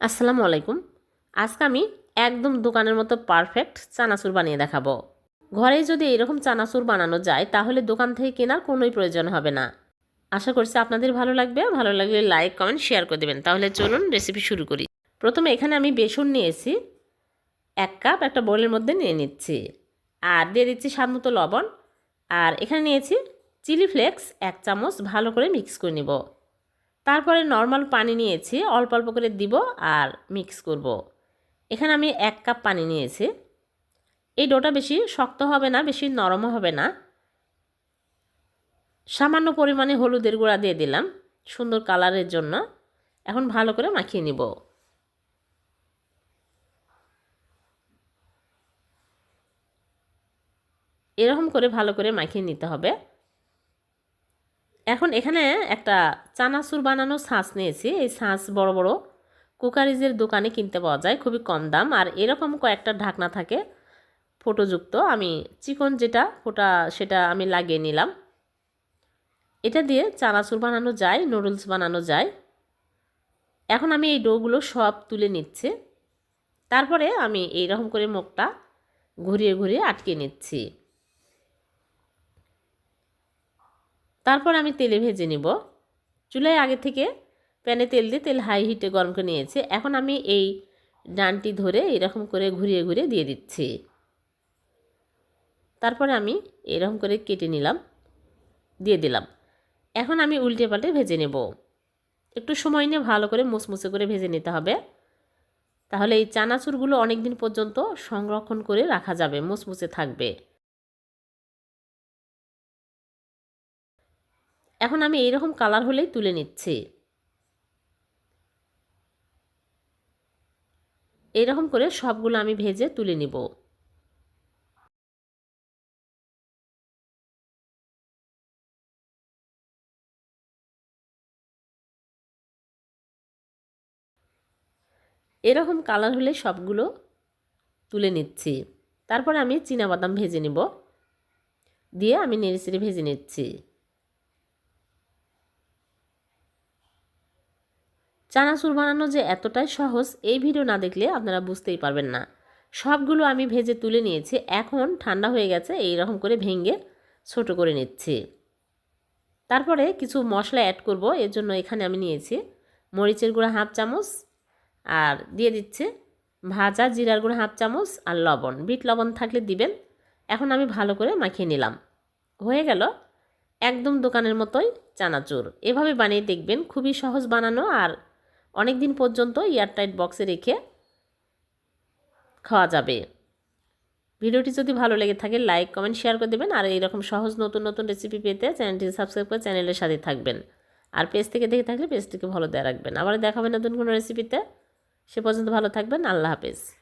আসসালামু আলাইকুম। আজকে আমি একদম দোকানের মতো পারফেক্ট চানাচুর বানিয়ে দেখাবো। ঘরে যদি এরকম চানাচুর বানানো যায়, তাহলে দোকান থেকে কেনার কোনোই প্রয়োজন হবে না। আশা করছি আপনাদের ভালো লাগবে। ভালো লাগলে লাইক কমেন্ট শেয়ার করে দেবেন। তাহলে চলুন রেসিপি শুরু করি। প্রথমে এখানে আমি বেসন নিয়েছি। এক কাপ একটা বোলের মধ্যে নিয়ে নিচ্ছি। আর দিয়ে দিচ্ছি স্বাদ মতো লবণ। আর এখানে নিয়েছি চিলি ফ্লেক্স এক চামচ ভালো করে মিক্স করে নিব। তারপরে নর্মাল পানি নিয়েছি, অল্প অল্প করে দিব আর মিক্স করব। এখানে আমি এক কাপ পানি নিয়েছি। এই ডোটা বেশি শক্ত হবে না, বেশি নরমও হবে না। সামান্য পরিমাণে হলুদের গুঁড়া দিয়ে দিলাম সুন্দর কালারের জন্য। এখন ভালো করে মাখিয়ে নিব। এরকম করে ভালো করে মাখিয়ে নিতে হবে। এখন এখানে একটা চানাচুর বানানো ছাঁচ নিয়েছি। এই ছাঁচ বড় বড় কুকারিজের দোকানে কিনতে পাওয়া যায়, খুবই কম দাম। আর এরকম কয়েকটা ঢাকনা থাকে ফোটোযুক্ত। আমি চিকন যেটা, ফোটা সেটা আমি লাগিয়ে নিলাম। এটা দিয়ে চানাচুর বানানো যায়, নুডলস বানানো যায়। এখন আমি এই ডোগুলো সব তুলে নিচ্ছি। তারপরে আমি এইরকম করে মুখটা ঘুরিয়ে ঘুরিয়ে আটকে নিচ্ছি। তারপর আমি তেলে ভেজে নিব। চুলায় আগে থেকে প্যানে তেল দিয়ে তেল হাই হিটে গরম করে নিয়েছি। এখন আমি এই ডানটি ধরে এরকম করে ঘুরিয়ে ঘুরিয়ে দিয়ে দিচ্ছি। তারপরে আমি এরকম করে কেটে নিলাম, দিয়ে দিলাম। এখন আমি উল্টে পাল্টে ভেজে নেব। একটু সময় নিয়ে ভালো করে মুসমুসে করে ভেজে নিতে হবে। তাহলে এই চানাচুরগুলো অনেক দিন পর্যন্ত সংরক্ষণ করে রাখা যাবে মুসমুসে থাকবে। এখন আমি এইরকম কালার হলেই তুলে নিচ্ছি। এইরকম করে সবগুলো আমি ভেজে তুলে নিব। এরকম কালার হলে সবগুলো তুলে নিচ্ছি। তারপরে আমি বাদাম ভেজে নিব। দিয়ে আমি নেড়ে ভেজে নিচ্ছি। চানাচুর বানানো যে এতটাই সহজ, এই ভিডিও না দেখলে আপনারা বুঝতেই পারবেন না। সবগুলো আমি ভেজে তুলে নিয়েছি, এখন ঠান্ডা হয়ে গেছে এই রকম করে ভেঙে ছোট করে নিচ্ছি। তারপরে কিছু মশলা অ্যাড করব, এর জন্য এখানে আমি নিয়েছি মরিচের গুঁড়া হাফ চামচ আর দিয়ে দিচ্ছে ভাজা জিরার গুঁড়া হাফ চামচ আর লবণ। বিট লবণ থাকলে দিবেন, এখন আমি ভালো করে মাখিয়ে নিলাম। হয়ে গেল একদম দোকানের মতোই চানাচুর এভাবে বানিয়ে দেখবেন, খুবই সহজ বানানো আর অনেক দিন পর্যন্ত এয়ারটাইট বক্সে রেখে খাওয়া যাবে। ভিডিওটি যদি ভালো লেগে থাকে, লাইক, কমেন্ট, শেয়ার করে দেবেন। আর এইরকম সহজ নতুন নতুন রেসিপি পেতে চ্যানেলটি সাবস্ক্রাইব করে চ্যানেলের সাথে থাকবেন। আর পেজ থেকে দেখে থাকলে পেজটিকে ভালো দেওয়া রাখবেন। আবার দেখাবেন নতুন কোনো রেসিপিতে সে পর্যন্ত ভালো থাকবেন। আল্লাহ হাফেজ।